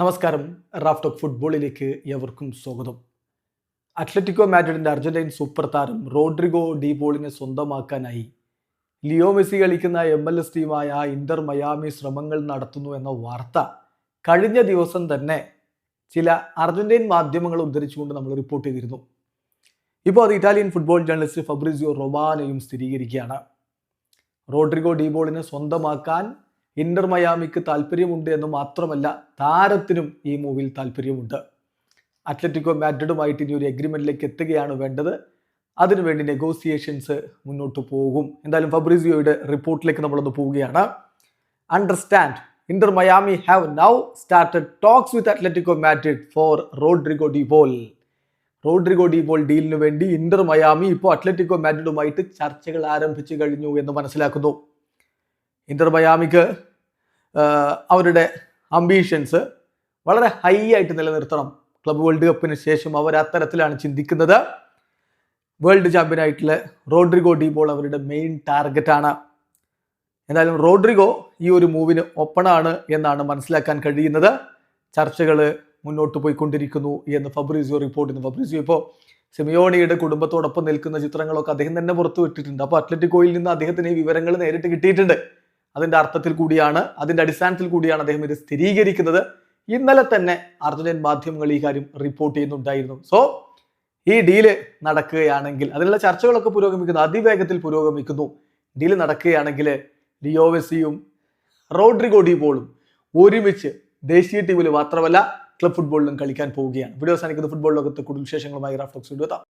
നമസ്കാരം. Raf talk ഫുട്ബോളിലേക്ക് എവർക്കും സ്വാഗതം. അത്ലറ്റിക്കോ മാഡ്രിഡിന്റെ അർജന്റൈൻ സൂപ്പർ താരം റോഡ്രിഗോ ഡീബോളിനെ സ്വന്തമാക്കാനായി ലിയോ മെസ്സി കളിക്കുന്ന എം എൽ എസ് ടീമായ ഇന്റർ മയാമി ശ്രമങ്ങൾ നടത്തുന്നു എന്ന വാർത്ത കഴിഞ്ഞ ദിവസം തന്നെ ചില അർജന്റൈൻ മാധ്യമങ്ങൾ ഉദ്ധരിച്ചുകൊണ്ട് നമ്മൾ റിപ്പോർട്ട് ചെയ്തിരുന്നു. ഇപ്പോൾ അത് ഇറ്റാലിയൻ ഫുട്ബോൾ ജേർണലിസ്റ്റ് ഫബ്രിസിയോ റൊബാനയും സ്ഥിരീകരിക്കുകയാണ്. റോഡ്രിഗോ ഡീബോളിനെ സ്വന്തമാക്കാൻ ഇന്റർ മയാമിക്ക് താല്പര്യമുണ്ട് എന്ന് മാത്രമല്ല താരത്തിനും ഈ മൂവിൽ താല്പര്യമുണ്ട്. അത്ലറ്റിക്കോ മാഡ്രിഡുമായിട്ട് ഇനി ഒരു എഗ്രിമെന്റിലേക്ക് എത്തുകയാണ് വേണ്ടത്. അതിനുവേണ്ടി നെഗോസിയേഷൻസ് മുന്നോട്ട് പോകും. എന്തായാലും ഫബ്രിസിയോയുടെ റിപ്പോർട്ടിലേക്ക് നമ്മളൊന്ന് പോവുകയാണ്. Understand Inter Miami have now started talks with Atletico Madrid for Rodrigo De Paul Rodrigo De Paul ഡീലിന് വേണ്ടി ഇന്റർ മയാമി ഇപ്പോൾ അത്ലറ്റിക്കോ മാഡ്രിഡുമായിട്ട് ചർച്ചകൾ ആരംഭിച്ചു കഴിഞ്ഞു എന്ന് മനസ്സിലാക്കുന്നു. ഇന്റർ മയാമിക്ക് അവരുടെ അംബീഷൻസ് വളരെ ഹൈ ആയിട്ട് നിലനിർത്തണം. ക്ലബ് വേൾഡ് കപ്പിന് ശേഷം അവർ അത്തരത്തിലാണ് ചിന്തിക്കുന്നത്. വേൾഡ് ചാമ്പ്യൻ ആയിട്ടുള്ള റോഡ്രിഗോ ഡീബോൾ അവരുടെ മെയിൻ ടാർഗറ്റ് ആണ്. എന്തായാലും റോഡ്രിഗോ ഈ ഒരു മൂവിന് ഒപ്പണാണ് എന്നാണ് മനസ്സിലാക്കാൻ കഴിയുന്നത്. ചർച്ചകൾ മുന്നോട്ട് പോയിക്കൊണ്ടിരിക്കുന്നു എന്ന് ഫബ്രീസിയോ റിപ്പോർട്ട് ചെയ്യുന്നു. ഫബ്രീസിയോ ഇപ്പോൾ സെമിയോണിയുടെ കുടുംബത്തോടൊപ്പം നിൽക്കുന്ന ചിത്രങ്ങളൊക്കെ അദ്ദേഹം തന്നെ പുറത്തുവിട്ടിട്ടുണ്ട്. അപ്പോൾ അത്ലറ്റിക്കോയിൽ നിന്ന് അദ്ദേഹത്തിന് ഈ വിവരങ്ങൾ നേരിട്ട് കിട്ടിയിട്ടുണ്ട്. അതിന്റെ അർത്ഥത്തിൽ കൂടിയാണ് അതിന്റെ അടിസ്ഥാനത്തിൽ കൂടിയാണ് അദ്ദേഹം ഇത് സ്ഥിരീകരിക്കുന്നത്. ഇന്നലെ തന്നെ അർജന്റീൻ മാധ്യമങ്ങൾ ഈ കാര്യം റിപ്പോർട്ട് ചെയ്യുന്നുണ്ടായിരുന്നു. സോ ഈ ഡീൽ നടക്കുകയാണെങ്കിൽ അതിനുള്ള ചർച്ചകളൊക്കെ പുരോഗമിക്കുന്നു അതിവേഗത്തിൽ പുരോഗമിക്കുന്നു. ഡീൽ നടക്കുകയാണെങ്കിൽ ലിയോവെസിയും റോഡ്രിഗോ ഡിബോളും ഒരുമിച്ച് ദേശീയ ടീമിൽ മാത്രമല്ല ക്ലബ് ഫുട്ബോളിലും കളിക്കാൻ പോവുകയാണ്. വീഡിയോ അവസാനിക്കുന്ന. ഫുട്ബോൾ ലോകത്ത് കൂടുതൽ വിശേഷങ്ങളുമായി റാഫ്റ്റോക്സ് എത്താം.